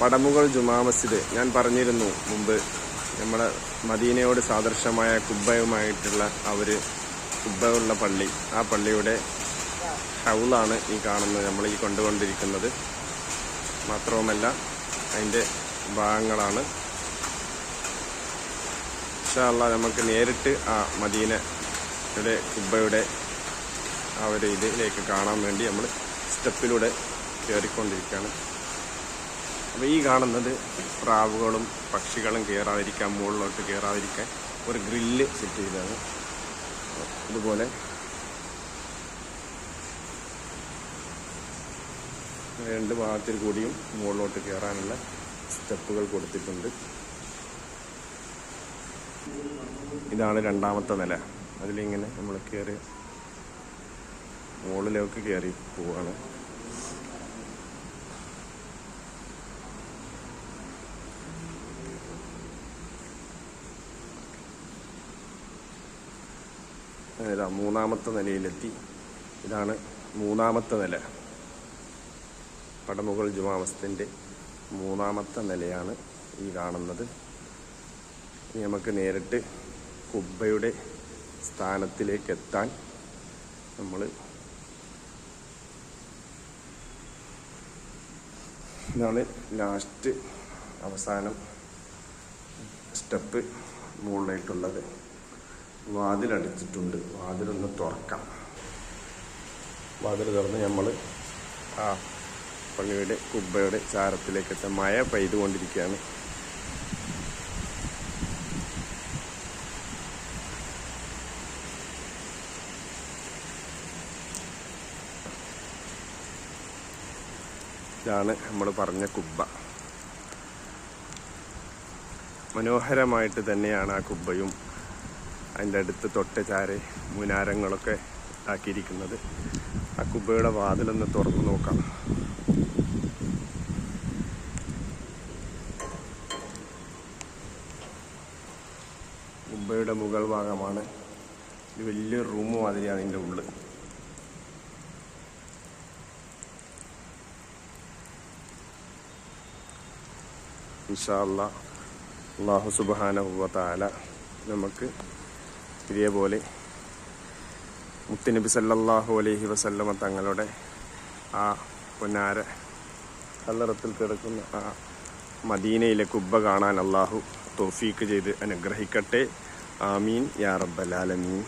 പടമുകൾ ജുമാ മസ്ജിദ്. ഞാൻ പറഞ്ഞിരുന്നു മുമ്പ് നമ്മുടെ മദീനയോട് സാദൃശ്യമായ കുബ്ബയുമായിട്ടുള്ള ആ ഒരു കുബ്ബയുള്ള പള്ളി. ആ പള്ളിയുടെ ഹൗലാണ് ഈ കാണുന്നത് നമ്മൾ ഈ കൊണ്ടുകൊണ്ടിരിക്കുന്നത് മാത്രവുമല്ല അതിന്റെ ഭാഗങ്ങളാണ്. ഇഷ്ടമല്ല നമുക്ക് നേരിട്ട് ആ മദീനയുടെ കുബ്ബയുടെ ആ ഒരു ഇതിലേക്ക് കാണാൻ വേണ്ടി നമ്മൾ സ്റ്റെപ്പിലൂടെ കയറിക്കൊണ്ടിരിക്കുകയാണ്. അപ്പോൾ ഈ കാണുന്നത് പ്രാവുകളും പക്ഷികളും കയറാതിരിക്കാൻ മുകളിലോട്ട് കയറാതിരിക്കാൻ ഒരു ഗ്രില്ല് സെറ്റ് ചെയ്തതാണ്. ഇതുപോലെ. രണ്ട് ഭാഗത്തിൽ കൂടിയും മുകളിലോട്ട് കയറാനുള്ള സ്റ്റെപ്പുകൾ കൊടുത്തിട്ടുണ്ട്. ഇതാണ് രണ്ടാമത്തെ നില. അതിലിങ്ങനെ നമ്മൾ കയറി മുകളിലേക്ക് കയറി പോവാണ്. ഇതാ മൂന്നാമത്തെ നിലയിലെത്തി. ഇതാണ് മൂന്നാമത്തെ നില. പടമുകൾ ജുമാമസ്തിന്റെ മൂന്നാമത്തെ നിലയാണ് ഈ കാണുന്നത്. ഇനി നമുക്ക് നേരിട്ട് കുബ്ബയുടെ സ്ഥാനത്തിലേക്ക് എത്താൻ നമ്മൾ ഇതാണ് ലാസ്റ്റ് അവസാനം സ്റ്റെപ്പ് മുകളിലായിട്ടുള്ളത്. വാതിലടിച്ചിട്ടുണ്ട്. വാതിലൊന്ന് തുറക്കാം. വാതിൽ തുറന്ന് നമ്മൾ ആ പള്ളിയുടെ കുബ്ബയുടെ ചാരത്തിലേക്ക് എത്താൻ മഴ പെയ്തുകൊണ്ടിരിക്കുകയാണ്. ഇതാണ് നമ്മൾ പറഞ്ഞ കുബ്ബ. മനോഹരമായിട്ട് തന്നെയാണ് ആ കുബ്ബയും അതിന്റെ അടുത്ത് തൊട്ട് ചാരെ മുനാരങ്ങളൊക്കെ ആക്കിയിരിക്കുന്നത് ആ കുബയുടെ വാതിലൊന്ന് തുറന്നു നോക്കാം. കുബയുടെ മുകൾ ഭാഗമാണ്. ഇത് വലിയൊരു റൂം മാതിരിയാണ് ഇതിന്റെ ഉള്ളിൽ ഇൻഷാല്ല അള്ളാഹു സുബാന നമുക്ക് ഇതേപോലെ മുത്തുനബി സല്ലാഹു അലൈഹി വസല്ലമ തങ്ങളുടെ ആ പൊന്നാര കല്ലറത്തിൽ കിടക്കുന്ന ആ മദീനയിലെ കുബ്ബ കാണാൻ അള്ളാഹു തോഫീക്ക് ചെയ്ത് അനുഗ്രഹിക്കട്ടെ. ആമീൻ. യാ റബ്ബൽ ആലമീൻ.